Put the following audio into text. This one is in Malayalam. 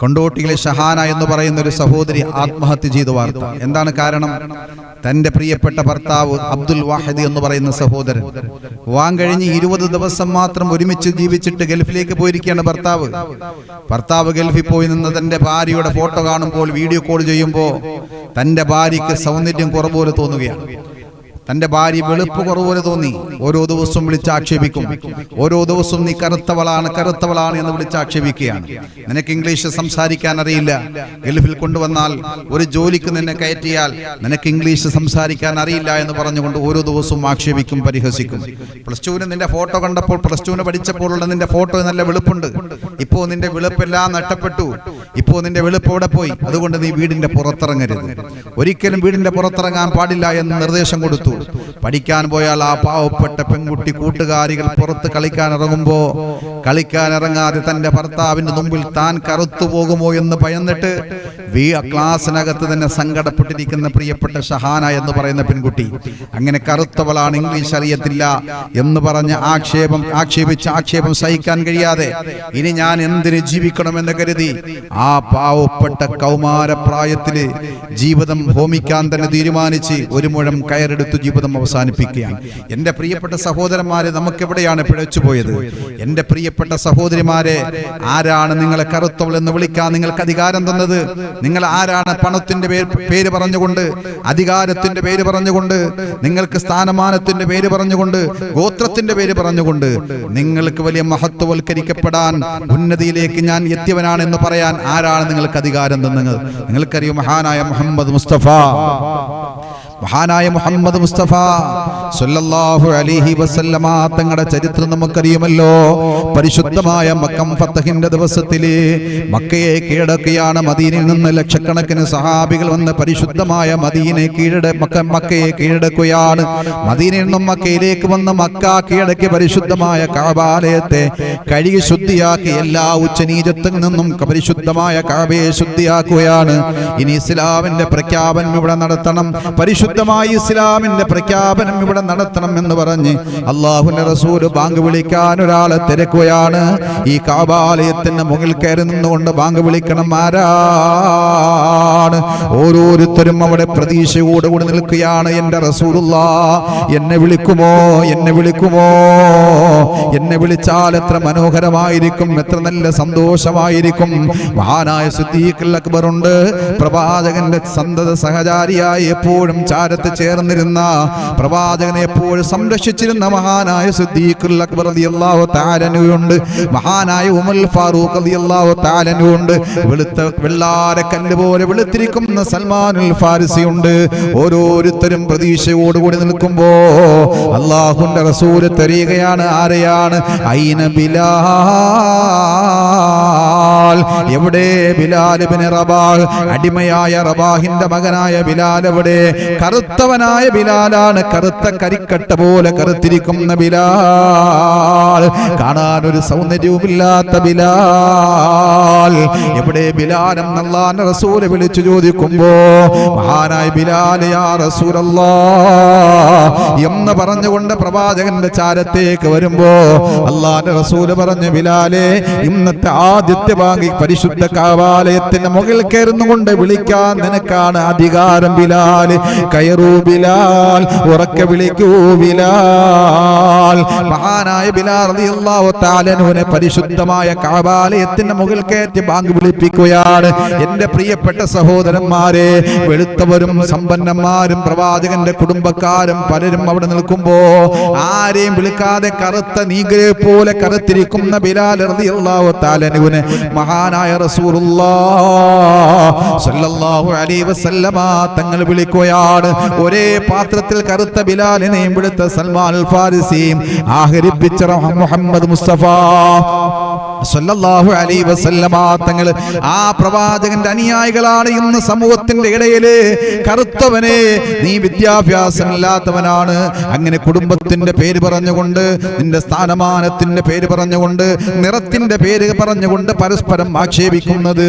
കൊണ്ടോട്ടിയിലെ ഷഹാന എന്ന് പറയുന്ന ഒരു സഹോദരി ആത്മഹത്യ ചെയ്തു വാർത്ത. എന്താണ് കാരണം? തന്റെ പ്രിയപ്പെട്ട ഭർത്താവ് അബ്ദുൽ വാഹിദ് എന്ന് പറയുന്ന സഹോദരൻ. വാൻ കഴിഞ്ഞ് ഇരുപത് ദിവസം മാത്രം ഒരുമിച്ച് ജീവിച്ചിട്ട് ഗൾഫിലേക്ക് പോയിരിക്കുകയാണ് ഭർത്താവ്. ഭർത്താവ് ഗൾഫിൽ പോയി നിന്ന് തന്റെ ഭാര്യയുടെ ഫോട്ടോ കാണുമ്പോൾ വീഡിയോ കോൾ ചെയ്യുമ്പോൾ തന്റെ ഭാര്യയ്ക്ക് സൗന്ദര്യം കുറവ് പോലെ തോന്നുകയാണ്. തന്റെ ഭാര്യ വെളുപ്പ് കുറവുപോലെ തോന്നി. ഓരോ ദിവസവും വിളിച്ചാക്ഷേപിക്കും ഓരോ ദിവസവും നീ കറുത്തവളാണ് കറുത്തവളാണ് എന്ന് വിളിച്ചാക്ഷേപിക്കുകയാണ് നിനക്ക് ഇംഗ്ലീഷ് സംസാരിക്കാൻ അറിയില്ല. ഗൾഫിൽ കൊണ്ടുവന്നാൽ ഒരു ജോലിക്ക് നിന്നെ കയറ്റിയാൽ നിനക്ക് ഇംഗ്ലീഷ് സംസാരിക്കാൻ അറിയില്ല എന്ന് പറഞ്ഞുകൊണ്ട് ഓരോ ദിവസവും ആക്ഷേപിക്കും പരിഹസിക്കും. പ്ലസ് ടുവിന് നിന്റെ ഫോട്ടോ കണ്ടപ്പോൾ പ്ലസ് ടുവിന് പഠിച്ചപ്പോഴുള്ള നിന്റെ ഫോട്ടോ നല്ല വെളുപ്പുണ്ട്. ഇപ്പോൾ നിന്റെ വെളുപ്പെല്ലാം നഷ്ടപ്പെട്ടു. ഇപ്പോൾ നിന്റെ വെളുപ്പ് എവിടെ പോയി? അതുകൊണ്ട് നീ വീടിന്റെ പുറത്തിറങ്ങരുത്. ഒരിക്കലും വീടിന്റെ പുറത്തിറങ്ങാൻ പാടില്ല എന്ന് നിർദ്ദേശം കൊടുത്തു. പഠിക്കാൻ പോയാൽ ആ പാവപ്പെട്ട പെൺകുട്ടി കൂട്ടുകാരികൾ പുറത്ത് കളിക്കാൻ ഇറങ്ങുമ്പോ കളിക്കാൻ ഇറങ്ങാതെ തന്റെ ഭർത്താവിന്റെ മുമ്പിൽ താൻ കറുത്തു പോകുമോ എന്ന് ഭയന്നിട്ട് വി ക്ലാസ്സിനകത്ത് തന്നെ സങ്കടപ്പെട്ടിരിക്കുന്ന പ്രിയപ്പെട്ട ഷഹാന എന്ന് പറയുന്ന പെൺകുട്ടി അങ്ങനെ കറുത്തവളാണ് ഇംഗ്ലീഷ് അറിയത്തില്ല എന്ന് പറഞ്ഞ ആക്ഷേപം ആക്ഷേപിച്ച് ആക്ഷേപം സഹിക്കാൻ കഴിയാതെ ഇനി ഞാൻ എന്തിന് ജീവിക്കണമെന്ന് കരുതി ആ പാവപ്പെട്ട കൗമാരപ്രായത്തിൽ ജീവിതം ഹോമിക്കാൻ തന്നെ തീരുമാനിച്ച് ഒരു മുഴം കയറെടുത്ത് ജീവിതം അവസാനിപ്പിക്കുകയാണ്. എന്റെ പ്രിയപ്പെട്ട സഹോദരന്മാരെ നമുക്കെവിടെയാണ് പിഴച്ചു പോയത് എന്റെ പ്രിയപ്പെട്ട സഹോദരിമാരെ ആരാണ് നിങ്ങളെ കറുത്തവൾ എന്ന് വിളിക്കാൻ നിങ്ങൾക്ക് അധികാരം തന്നത്? നിങ്ങൾ ആരാണ് പണത്തിന്റെ പേര് പേര് പറഞ്ഞുകൊണ്ട് അധികാരത്തിന്റെ പേര് പറഞ്ഞുകൊണ്ട് നിങ്ങൾക്ക് സ്ഥാനമാനത്തിന്റെ പേര് പറഞ്ഞുകൊണ്ട് ഗോത്രത്തിന്റെ പേര് പറഞ്ഞുകൊണ്ട് നിങ്ങൾക്ക് വലിയ മഹത്വവൽക്കരിക്കപ്പെടാൻ ഉന്നതിയിലേക്ക് ഞാൻ എത്തിയവനാണ് എന്ന് പറയാൻ ആരാണ് നിങ്ങൾക്ക് അധികാരം തന്നത്? നിങ്ങൾക്കറിയും മഹാനായ മുഹമ്മദ് മുസ്തഫ? മഹാനായ മുഹമ്മദ് മുസ്തഫ. സല്ലല്ലാഹു അലൈഹി വസല്ലമ തങ്ങളുടെ ചരിത്രം നമുക്കറിയുമല്ലോ. പരിശുദ്ധമായ മക്കം ഫത്തഹിന്റെ ദിവസത്തിൽ മക്കയെ കീഴടക്കിയാണ് മദീനയിൽ നിന്ന് ലക്ഷക്കണക്കിന് സഹാബികൾ വന്ന് പരിശുദ്ധമായ മദീനെ കീഴട മക്ക മക്കയെ കീഴടക്കുകയാണ്. മദീനയിൽ നിന്നും മക്കയിലേക്ക് വന്ന് മക്ക കീഴടക്കി പരിശുദ്ധമായ കാബാലയത്തെ കഴുകി ശുദ്ധിയാക്കി എല്ലാ ഉച്ചനീചത്തിൽ നിന്നും പരിശുദ്ധമായ കാബയെ ശുദ്ധിയാക്കുകയാണ്. ഇനി ഇസ്ലാമിന്റെ പ്രഖ്യാപനം ഇവിടെ നടത്തണം. പരിശുദ്ധമായ ഇസ്ലാമിന്റെ പ്രഖ്യാപനം ഇവിടെ നടത്തണം എന്ന് പറഞ്ഞ് അള്ളാഹുന്റെ റസൂൽ ബാങ്ക് വിളിക്കാൻ ഒരാളെ തിരക്കുകയാണ്. ഈ കാബാലയത്തിന്റെ മുകളിൽ കയറി നിന്നുകൊണ്ട് ബാങ്ക് വിളിക്കണം ആരാണ്? ഓരോരുത്തരും അവിടെ പ്രതീക്ഷയോടുകൂടി നിൽക്കുകയാണ്. എന്റെ റസൂലുള്ള എന്നെ വിളിക്കുമോ? എന്നെ വിളിക്കുമോ? എന്നെ വിളിച്ചാൽ എത്ര മനോഹരമായിരിക്കും എത്ര നല്ല സന്തോഷമായിരിക്കും. മഹാനായ സിദ്ദീഖുൽ അക്ബർ ഉണ്ട് പ്രവാചകന്റെ സന്തത സഹചാരിയായി എപ്പോഴും ചാരത്ത് ചേർന്നിരുന്ന പ്രവാചകനെ എപ്പോഴും സംരക്ഷിച്ചിരുന്ന മഹാനായ സിദ്ദീഖുൽ അക്ബർ മഹാനായ ഉമൽ ഫാറൂഖ് റളിയല്ലാഹു താലനുണ്ട് വെളുത്ത വെള്ളാര കല്ല് പോലെ വെളുത്തിരിക്കുന്ന സൽമാനുൽ ഫാരിസി ഉണ്ട്. ഓരോരുത്തരും പ്രതീക്ഷയോടുകൂടി നിൽക്കുമ്പോ അള്ളാഹുന്റെ റസൂൽ തെരയുകയാണ് ആരെയാണ്? ഐന ബിലാ എവിടെ? ബിലാൽ ഇബ്നു റബാഹ്. അടിമയായ റബാഹിന്റെ മകനായ ബിലാൽ എവിടെ? കറുത്തവനായ ബിലാലാണ് കറുത്ത കരിക്കട്ട പോലെ കറുത്തിരിക്കുന്ന ബിലാൽ കാണാൻ ഒരു സൗന്ദര്യവുമില്ലാത്ത ബിലാൽ. എവിടെ ബിലാലം നല്ലാൻ റസൂൽ വിളിച്ചു ചോദിക്കുമ്പോ മഹാനായ ബിലാൽ യാ എന്ന് പറഞ്ഞുകൊണ്ട് പ്രവാചകന്റെ ചാരത്തേക്ക് വരുമ്പോ അള്ളാന്റെ റസൂൽ പറഞ്ഞു ബിലാലെ ഇന്നത്തെ ആദ്യത്തെ വാങ്ങി പരിശുദ്ധ കാവാലയത്തിന്റെ മുകളിൽ കയറുന്നുകൊണ്ട് വിളിക്കാൻ നിനക്കാണ് അധികാരം ബിലാൽ കയറൂ ബിലാൽ ഉറക്കെ വിളിക്കൂ ബിലാൽ മഹാനായ തആലനുവിനെ പരിശുദ്ധമായ കാബാലയത്തിന്റെ മുകളിൽ കയറ്റി ബാങ്ക് വിളിപ്പിക്കുകയാണ്. എന്റെ പ്രിയപ്പെട്ട സഹോദരന്മാരെ വെളുത്തവരും സമ്പന്നന്മാരും പ്രവാചകന്റെ കുടുംബക്കാരും പലരും അവിടെ നിൽക്കുമ്പോ ആരെയും വിളിക്കാതെ കറുത്ത നീഗ്രയെ പോലെ കറുത്തിരിക്കുന്ന ബിലാൽ റളിയല്ലാഹു തആലനുവിനെ മഹാനായ റസൂലുള്ളാ സല്ലല്ലാഹു അലൈഹി വസല്ലമ തങ്ങൾ വിളിക്കുകയാണ്. ഒരേ പാത്രത്തിൽ കറുത്ത ബിലാലിനെയും വിടുത്ത സൽമാൻ ഫാരിസിയും ആഹരിപ്പിച്ച റഹ- മുഹമ്മദ് മുസ്തഫ. സല്ലല്ലാഹു അലൈഹി വസല്ലമ തങ്ങൾ ആ പ്രവാചകന്റെ അനുയായികളാണ് ഇന്ന് സമൂഹത്തിന്റെ ഇടയിൽ. കറുത്തവനെ നീ വിദ്യാഭ്യാസം ഇല്ലാത്തവനാണ് അങ്ങനെ കുടുംബത്തിന്റെ പേര് പറഞ്ഞുകൊണ്ട് നിന്റെ സ്ഥാനമാനത്തിന്റെ പേര് പറഞ്ഞുകൊണ്ട് നിറത്തിന്റെ പേര് പറഞ്ഞുകൊണ്ട് പരസ്പരം ആക്ഷേപിക്കുന്നത്.